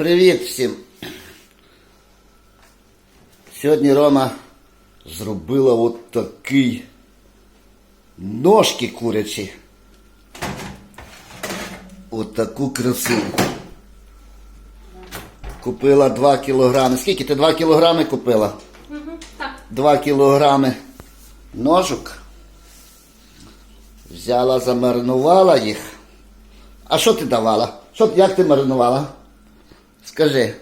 Привіт всім. Сьогодні Рома зробила от такий ножки курячі. От таку красиву. Купила 2 кілограми. Скільки ти 2 кілограми купила? Угу, так. 2 кілограми ножок. Взяла, замаринувала їх. А що ти давала? Що, як ти маринувала? Скажи.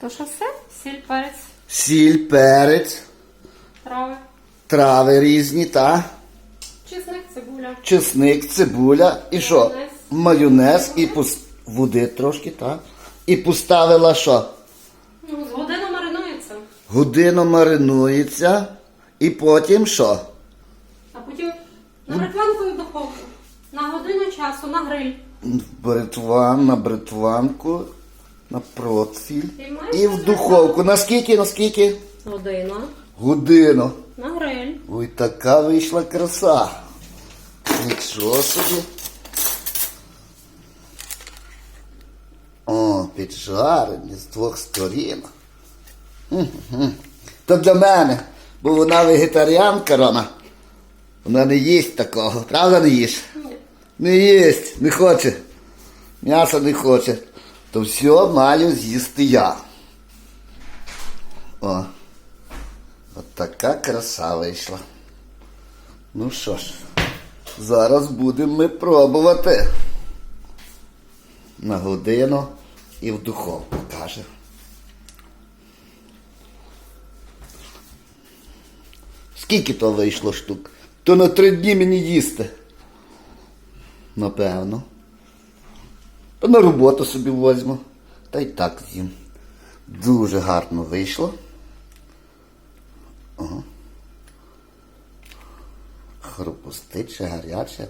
То що все? Сіль, перець, Сіль, перець, трави, трави різні, та? чесник, цибуля. чесник, цибуля і що? Майонез. Майонез і пус... води трошки, так? І поставила що? Ну, годину маринується. Годину маринується. І потім що? А потім на бритванку і духовку. На годину часу, на гриль. Бритван, на бритванку, на профіль. І І в духовку. Наскільки, наскільки? Година. Годину. На гриль. Ой, така вийшла краса. Нічого собі. О, піджарені з двох сторін. То для мене, бо вона вегетаріанка, Рома. Вона не їсть такого, правда не їш? Не їсть, не хоче. М'ясо не хоче. То все маю з'їсти я. О. От така краса вийшла. Ну що ж, зараз будемо ми пробувати. На годину і в духовку, каже. Скільки то вийшло штук? То на три дні мені їсти. Напевно. Та на роботу собі возьму. Та й так з'їм. Дуже гарно вийшло. Ага. Хрупустиче, гаряче.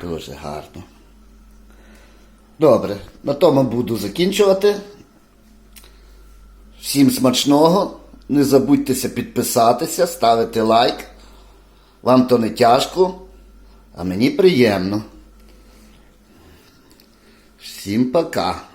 Дуже гарно. Добре, на тому буду закінчувати. Всім смачного. Не забудьтеся підписатися, ставити лайк. Вам то не тяжко, а мені приємно. Всім пока.